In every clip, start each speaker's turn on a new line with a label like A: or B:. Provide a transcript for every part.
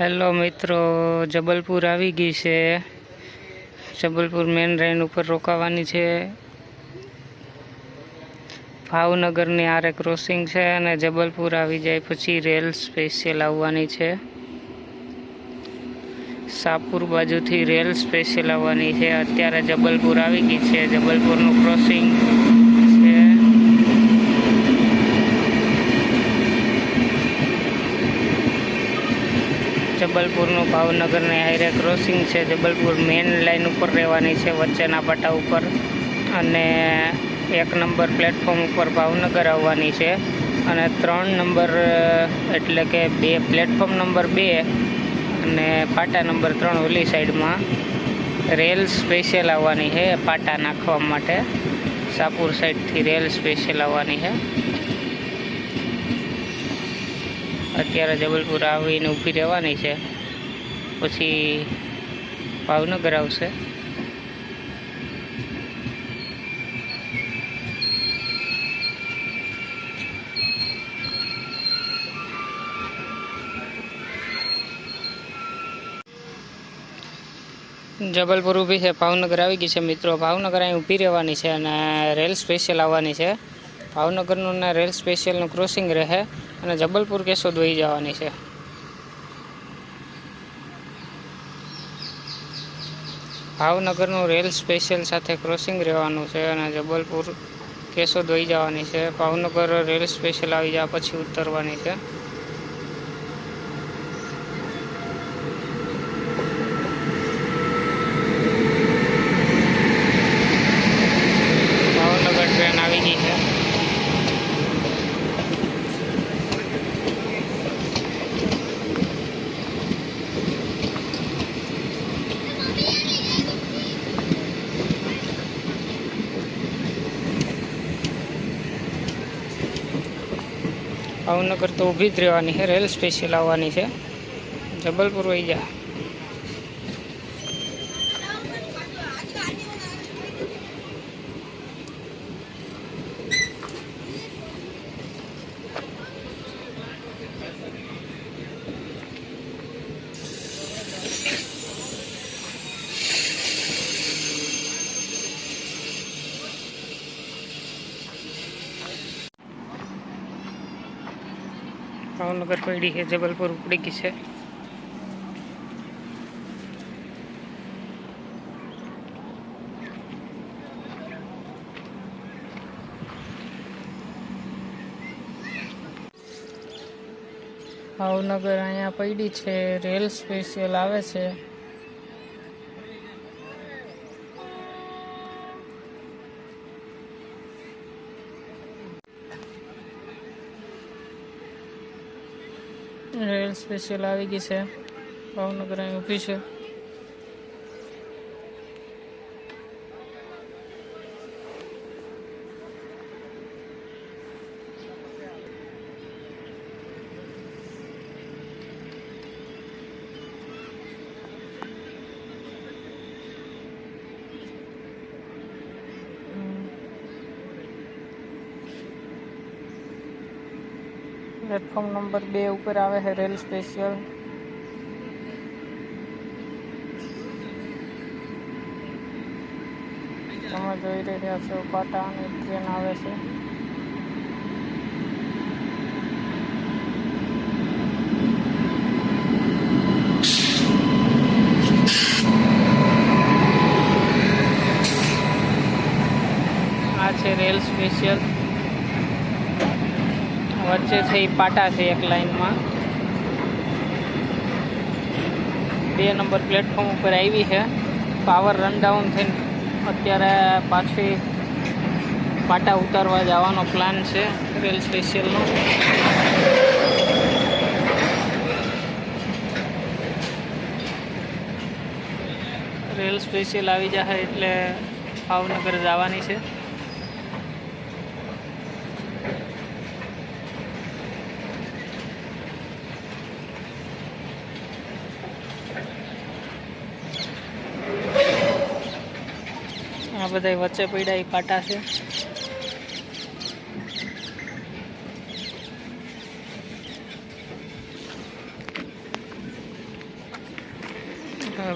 A: Hello મિત્રો, જબલપુર આવી ગઈ છે. જબલપુર મેન રેન ઉપર રોકાવાની છે. ભાવનગરની આરે ક્રોસિંગ છે અને જબલપુર આવી જાય પછી રેલ સ્પેશિયલ આવવાની છે. સાપુર બાજુથી રેલ સ્પેશિયલ આવવાની છે. અત્યારે જબલપુર આવી ગઈ છે. જબલપુરનું ક્રોસિંગ છે જબલપુરનું ભાવનગરની હાઈરે ક્રોસિંગ છે. જબલપુર મેઇન લાઇન ઉપર રહેવાની છે વચ્ચેના પાટા ઉપર. અને એક નંબર પ્લેટફોર્મ ઉપર ભાવનગર આવવાની છે. અને ત્રણ નંબર, એટલે કે બે પ્લેટફોર્મ નંબર બે અને પાટા નંબર ત્રણ ઓલી સાઈડમાં રેલ સ્પેશિયલ આવવાની છે. પાટા નાખવા માટે સાપુર સાઈડથી રેલ સ્પેશિયલ આવવાની છે. અત્યારે જબલપુર આવીને ઊભી રહેવાની છે. પછી ભાવનગર આવશે. જબલપુર ઊભી છે, ભાવનગર આવી ગઈ છે મિત્રો. ભાવનગર અહીં ઊભી રહેવાની છે અને રેલ સ્પેશિયલ આવવાની છે. ભાવનગરનું ને રેલ સ્પેશિયલનું ક્રોસિંગ રહે. અને જબલપુર કેશોદ વહી જવાની છે. ભાવનગરનું રેલ સ્પેશિયલ સાથે ક્રોસિંગ રહેવાનું છે અને જબલપુર કેશોદ વહી જવાની છે. ભાવનગર રેલ સ્પેશિયલ આવી જાય પછી ઉતરવાની છે ભાવનગર ટ્રેન આવી ગઈ છે ભાવનગર તો ઊભી જ રહેવાની છે રેલ સ્પેશિયલ આવવાની છે. જબલપુર વહી જા. ભાવનગર પડી છે, જબલપુર ઉપડી ગઈ છે. ભાવનગર અહીંયા પડી છે, રેલ સ્પેશિયલ આવે છે. રેલ સ્પેશિયલ આવી ગઈ છે. ભાવનગર અહીં ઊભી છે. પ્લેટફોર્મ નંબર બે ઉપર આવે છે, રેલ સ્પેશિયલ. તમે જોઈ રહ્યા છો, પાટા અને ટ્રેન આવે છે. આ છે રેલ સ્પેશિયલ. વચ્ચે છે એ પાટા છે એક લાઈનમાં બે નંબર પ્લેટફોર્મ ઉપર આવી છે. પાવર રનડાઉન થઈને અત્યારે પાછી પાટા ઉતારવા જવાનો પ્લાન છે. રેલ સ્પેશિયલનો રેલ સ્પેશિયલ આવી જશે એટલે ભાવનગર જવાની છે. આ બધા વચ્ચે પડ્યા એ પાટા છે.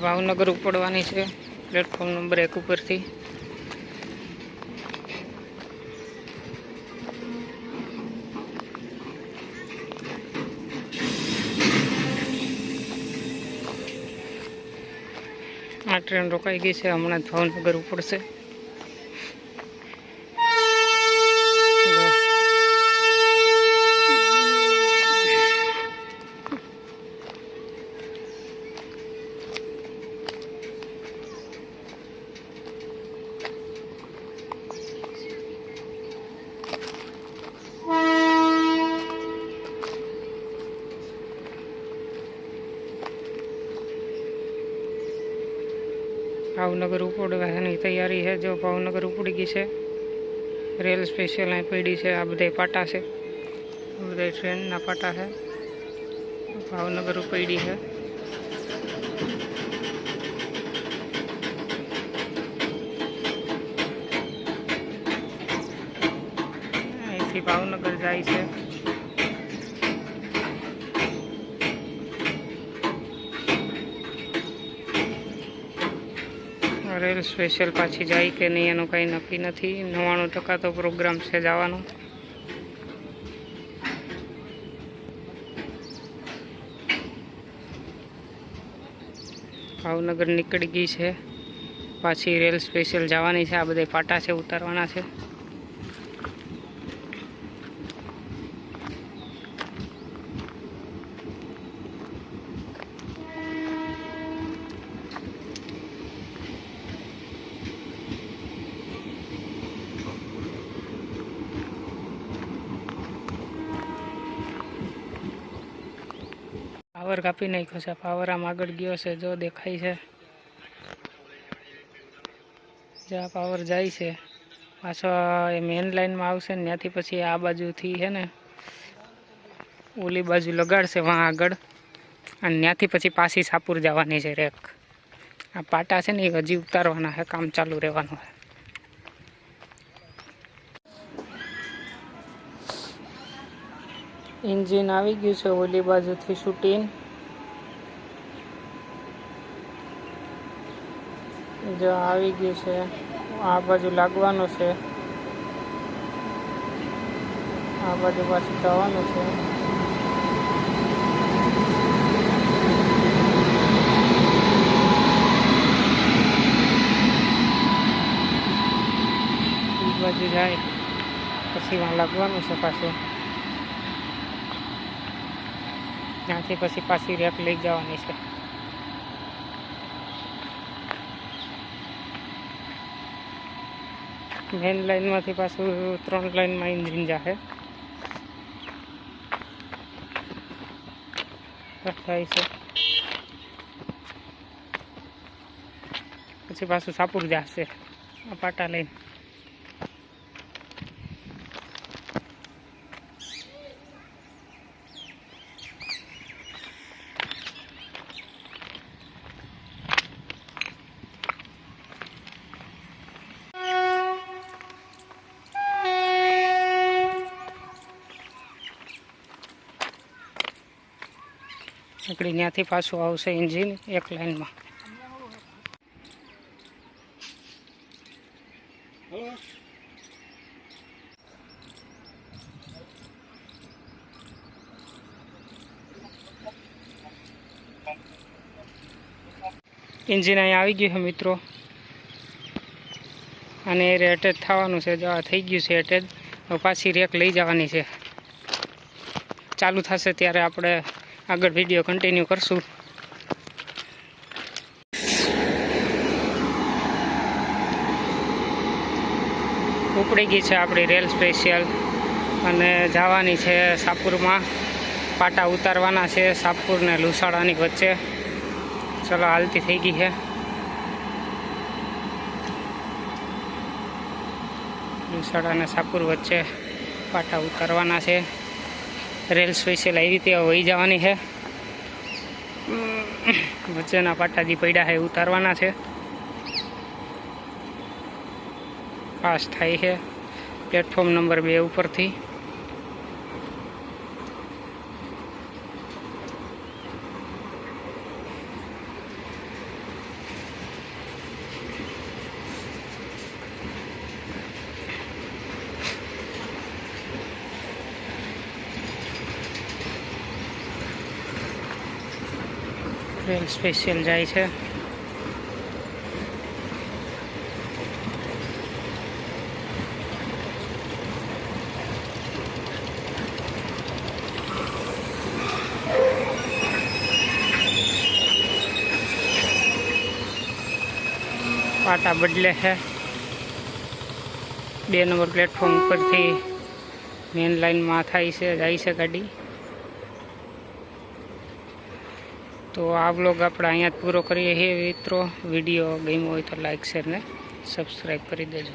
A: ભાવનગર ઉપડવાની છે. પ્લેટફોર્મ નંબર એક ઉપરથી. ટ્રેન રોકાઈ ગઈ છે. હમણાં ભાવનગર ઉપડશે. ભાવનગર ઉપડવાની તૈયારી છે. જો ભાવનગર ઉપડી ગઈ છે, રેલ સ્પેશિયલ અહીં પડી છે. આ બધા પાટા છે. આ બધા ટ્રેનના પાટા છે. ભાવનગર ઉપડી છે. અહીંથી ભાવનગર જાય છે. રેલ સ્પેશિયલ પાછી જાય કે નહીં એનું કંઈ નક્કી નથી. નવ્વાણું ટકા તો પ્રોગ્રામ છે જવાનો. ભાવનગર નીકળી ગઈ છે. પાછી રેલ સ્પેશિયલ જવાની છે. આ બધા પાટા છે, ઉતારવાના છે. પાવર કાપી નાખ્યો છે. પાવર આમ આગળ ગયો છે. જો દેખાય છે. જ્યાં પાવર જાય છે. પાછો એ મેન લાઈનમાં આવશે ને ત્યાંથી પછી આ બાજુથી છે ને, ઓલી બાજુ લગાડશે વાં આગળ. અને ત્યાંથી પછી પાછી સાપુર જવાની છે રેક. આ પાટા છે ને એ હજી ઉતારવાના છે. કામ ચાલુ રહેવાનું છે. એન્જિન આવી ગયું છે ઓલી બાજુથી શૂટિંગ. જો આવી ગયું છે, આ બાજુ લાગવાનું છે. આ બાજુ પાછું જવાનું છે. એ બાજુ જાય, પછી વાં લાગવાનું છે પાછું. ત્યાંથી પછી પાછી રેક લઈ જવાની છે. મેન લાઈનમાંથી પાછું ત્રણ લાઈનમાં એન્જિન જાહે. થાય છે. પછી પાછું સાપુર જશે આ પાટા લઈને નીકળી, ત્યાંથી પાછું આવશે એન્જિન એક લાઈનમાં એન્જિન અહીંયા આવી ગયું છે, મિત્રો. અને એ એટેચ થવાનું છે, જો થઈ ગયું છે એટેચ પાછી રેક લઈ જવાની છે. ચાલુ થશે ત્યારે આપણે આગળ વીડિયો કન્ટિન્યુ કરશું. ઉપડી ગઈ છે આપણી રેલ સ્પેશિયલ અને જવાની છે સાપુરમાં. પાટા ઉતારવાના છે સાપુર ને લુસાડાની વચ્ચે. ચલો હાલતી થઈ ગઈ છે. લુસાડા અને સાપુર વચ્ચે પાટા ઉતારવાના છે. રેલ સ્પેશિયલ આવી રીતે વહી જવાની છે. વચ્ચેના પાટાજી પડ્યા છે, ઉતારવાના છે. પાસ થાય છે. પ્લેટફોર્મ નંબર બે ઉપરથી. રેલ સ્પેશિયલ જાય છે. પાટા બદલે છે. બે નંબર પ્લેટફોર્મ ઉપરથી મેન લાઈનમાં થાય છે, જાય છે ગાડી. તો આ બ્લોગ આપણે અહીંયા જ પૂરો કરીએ. છીએ મિત્રો, વીડિયો ગમ્યો હોય તો લાઈક શેર ને સબસ્ક્રાઈબ કરી દેજો.